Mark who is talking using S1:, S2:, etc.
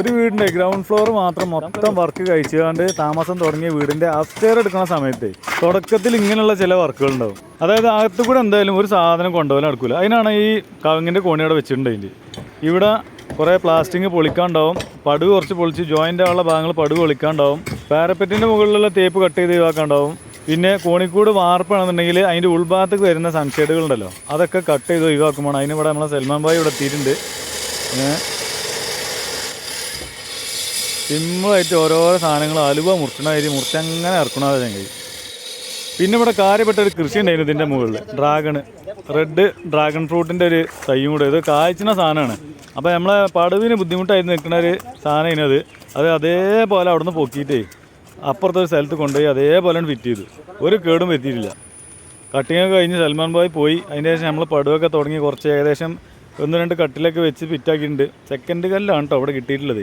S1: ഒരു വീടിന്റെ ground floor മാത്രം മൊത്തം വർക്ക് കഴിച്ചുകൊണ്ട് താമസം തുടങ്ങിയ വീടിന്റെ അപ്സ്റ്റെയർ എടുക്കുന്ന സമയത്ത് തുടക്കത്തിൽ ഇങ്ങനെയുള്ള ചില വർക്കുകൾ ഉണ്ടാവും അതായത് അകത്ത് കൂടെ എന്തായാലും ഒരു സാധനം കൊണ്ടുപോകാൻ നടക്കില്ല അതിനാണ് ഈ കവിങ്ങിന്റെ കോണിയുടെ വെച്ചിട്ടുണ്ടെങ്കിൽ ഇവിടെ കുറേ പ്ലാസ്റ്റിക് പൊളിക്കാണ്ടാവും. പടു കുറച്ച് പൊളിച്ച് ജോയിന്റ് ആവുള്ള ഭാഗങ്ങൾ പടു പൊളിക്കാണ്ടാവും. പാരപ്പറ്റിന്റെ മുകളിലുള്ള തേപ്പ് കട്ട് ചെയ്ത് ഒഴിവാക്കാണ്ടാവും. പിന്നെ കോണിക്കൂട് വാർപ്പാണെന്നുണ്ടെങ്കിൽ അതിന്റെ ഉൾഭാഗത്തേക്ക് വരുന്ന സൺഷെയ്ഡുകളുണ്ടല്ലോ അതൊക്കെ കട്ട് ചെയ്ത് ഒഴിവാക്കുമ്പോൾ അതിന് നമ്മളെ സൽമാൻ ഭായി ഇവിടെ എത്തിയിട്ടുണ്ട്. സിമ്പിളായിട്ട് ഓരോരോ സാധനങ്ങൾ അലുവ മുറിക്കണമാതിരി മുറിച്ചങ്ങനെ ഇറക്കണത് കഴിയും പിന്നെ ഇവിടെ കാര്യപ്പെട്ട ഒരു കൃഷി ഉണ്ടായിരുന്നു ഇതിന്റെ മുകളിൽ. ഡ്രാഗണ് റെഡ് ഡ്രാഗൺ ഫ്രൂട്ടിന്റെ ഒരു തൈയും കൂടെ. ഇത് കായ്ച്ചുന്ന സാധനമാണ്. അപ്പോൾ നമ്മളെ പടുവിന് ബുദ്ധിമുട്ടായി നിൽക്കുന്ന ഒരു സാധനം ഇതിനത് അത് അതേപോലെ അവിടുന്ന് പൊക്കിയിട്ടേ അപ്പുറത്തെ ഒരു സ്ഥലത്ത് കൊണ്ടുപോയി അതേപോലെ ഫിറ്റ് ചെയ്തു. ഒരു കേടും വരുത്തിയിട്ടില്ല. കട്ടിങ് കഴിഞ്ഞ് സൽമാൻ ബോയ് പോയി. അതിന് ശേഷം നമ്മൾ പടുവൊക്കെ തുടങ്ങി കുറച്ച് ഏകദേശം ഒന്ന് രണ്ട് കട്ടിലൊക്കെ വെച്ച് ഫിറ്റാക്കിയിട്ടുണ്ട് സെക്കൻഡ് കല്ലാണ് കേട്ടോ അവിടെ കിട്ടിയിട്ടുള്ളത്.